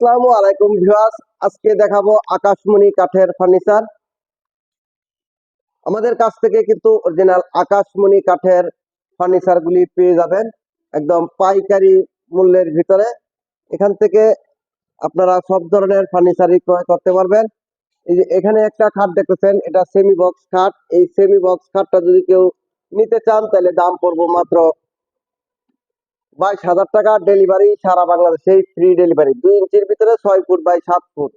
আসসালামু আলাইকুম ভিউয়ার্স। আজকে দেখাবো আকাশমণি কাঠের ফার্নিচার। আমাদের কাছ থেকে কিন্তু অরিজিনাল আকাশমণি কাঠের ফার্নিচার গুলি পেয়ে যাবেন একদম পাইকারি মূল্যের ভিতরে। এখান থেকে আপনারা সব ধরনের ফার্নিচারই ক্রয় করতে পারবেন। এই যে এখানে একটা খাট দেখতেছেন, এটা সেমি বক্স খাট। এই সেমি বক্স খাটটা যদি কেউ নিতে চান, তাহলে দাম পড়ব মাত্র বাইশ হাজার টাকা ডেলিভারি সারা বাংলাদেশে ফ্রি ডেলিভারি দুই ইঞ্চির ভিতরে ছয় ফুট বাই সাত ফুট।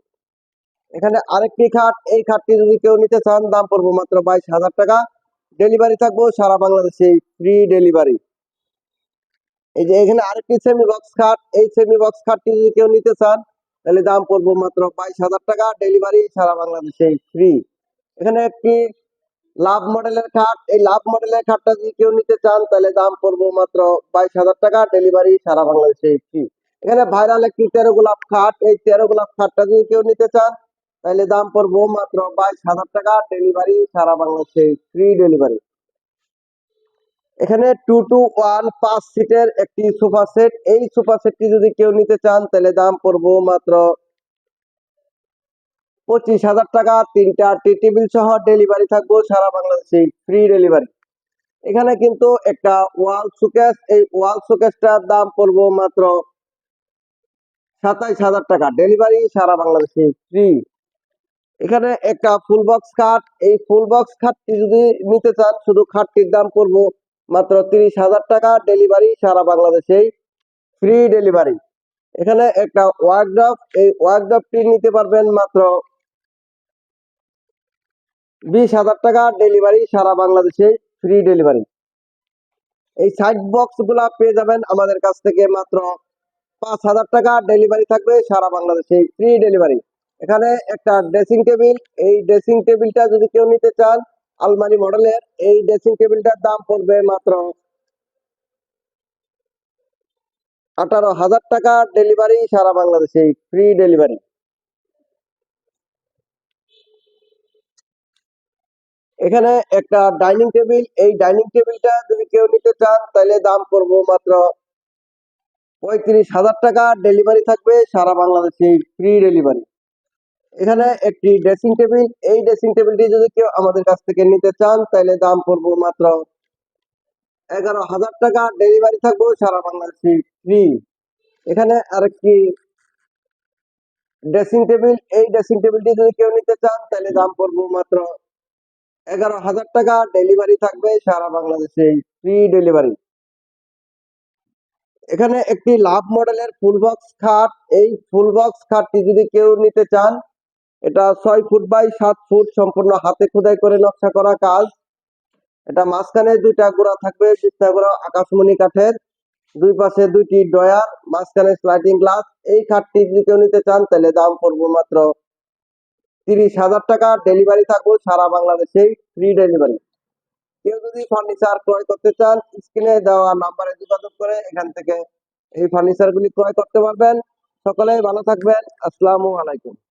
এখানে আরেকটি খাট, এই খাটটি যদি কেউ নিতে চান, দাম পড়ব মাত্র বাইশ হাজার টাকা। ডেলিভারি থাকব সারা বাংলাদেশে ফ্রি ডেলিভারি এই যে এখানে আরেকটি সেমি বক্স খাট, এই সেমি বক্স খাটটি যদি কেউ নিতে চান, তাহলে দাম পড়ব মাত্র বাইশ হাজার টাকা। ডেলিভারি সারা বাংলাদেশে ফ্রি এখানে একটি লাভ মডেলের খাট, এই লাভ মডেলের খাটটা যদি কেউ নিতে চান, তাহলে দাম পড়ব মাত্র বাইশ হাজার টাকা, ডেলিভারি সারা বাংলাদেশে ফ্রি এখানে ভাইরাল একটি তেরো গোলাপ খাট, এই তেরো গোলাপ খাটটা যদি কেউ নিতে চান, তাহলে দাম পড়ব মাত্র বাইশ হাজার টাকা, ডেলিভারি সারা বাংলাদেশে ফ্রি ডেলিভারি এখানে টু টু ওয়ান পাঁচ সিটের একটি সোফা সেট এই সোফা সেটটি যদি কেউ নিতে চান, তাহলে দাম পড়ব মাত্র পঁচিশ হাজার টাকা, তিনটা টি টেবিল সহ ডেলিভারি থাকব সারা বাংলাদেশে ফ্রি ডেলিভারি এখানে কিন্তু একটা ওয়াল সুকেস এই ওয়াল সুকেসটার দাম পড়ব মাত্র সাতাইশ হাজার টাকা। ডেলিভারি সারা বাংলাদেশে ফ্রি এখানে একটা ফুল বক্স খাট এই ফুল বক্স খাটটি যদি নিতে চান, শুধু খাটটির দাম পড়ব মাত্র তিরিশ হাজার টাকা। ডেলিভারি সারা বাংলাদেশে ফ্রি ডেলিভারি এখানে একটা ওয়ার্কড্রপ এই ওয়ার্কড্রপটি নিতে পারবেন মাত্র বিশ হাজার টাকা ডেলিভারি সারা বাংলাদেশে ফ্রি ডেলিভারি এই সাইড বক্সগুলা পেয়ে যাবেন আমাদের কাছ থেকে মাত্র পাঁচ হাজার টাকা ডেলিভারি থাকবে সারা বাংলাদেশে ফ্রি ডেলিভারি এখানে একটা ড্রেসিং টেবিল এই ড্রেসিং টেবিলটা যদি কেউ নিতে চান, আলমারি মডেলের, এই ড্রেসিং টেবিলটার দাম পড়বে মাত্র আঠারো হাজার টাকা ডেলিভারি সারা বাংলাদেশে ফ্রি ডেলিভারি এখানে একটা ডাইনিং টেবিল, এই ডাইনিং টেবিলটা যদি কেউ নিতে চান, তাহলে দাম পড়ব মাত্র পঁয়ত্রিশ হাজার টাকা। ডেলিভারি থাকবে সারা বাংলাদেশে ফ্রি ডেলিভারি। এখানে একটি ড্রেসিং টেবিল, এই ড্রেসিং টেবিলটি যদি কেউ আমাদের কাছ থেকে নিতে চান, তাহলে দাম পড়ব মাত্র এগারো হাজার টাকা। ডেলিভারি থাকব সারা বাংলাদেশে ফ্রি। এখানে আরেকটি ড্রেসিং টেবিল, এই ড্রেসিং টেবিলটি যদি কেউ নিতে চান, তাহলে দাম পড়ব মাত্র এগারো হাজার টাকা ডেলিভারি থাকবে সারা বাংলাদেশে, ফ্রি ডেলিভারি। এখানে একটি লাভ মডেলের ফুল বক্স খাট, এই ফুল বক্স খাটটি যদি কেউ নিতে চান, এটা ছয় ফুট বাই সাত ফুট, সম্পূর্ণ হাতে খোদাই করে নকশা করা কাজ। এটা মাঝখানে দুইটা গোড়া থাকবে দুইটা গোড়া আকাশমণি কাঠের, দুই পাশে দুইটি ডয়ার মাঝখানে স্লাইডিং গ্লাস এই খাটটি যদি কেউ নিতে চান, তাহলে দাম পড়ব মাত্র তিরিশ হাজার টাকা ডেলিভারি থাকব সারা বাংলাদেশে ফ্রি ডেলিভারি কেউ যদি ফার্নিচার ক্রয় করতে চান স্ক্রিনে দেওয়া নাম্বারে যোগাযোগ করে এখান থেকে এই ফার্নিচার গুলি ক্রয় করতে পারবেন। সকলেই ভালো থাকবেন। আসসালামু আলাইকুম।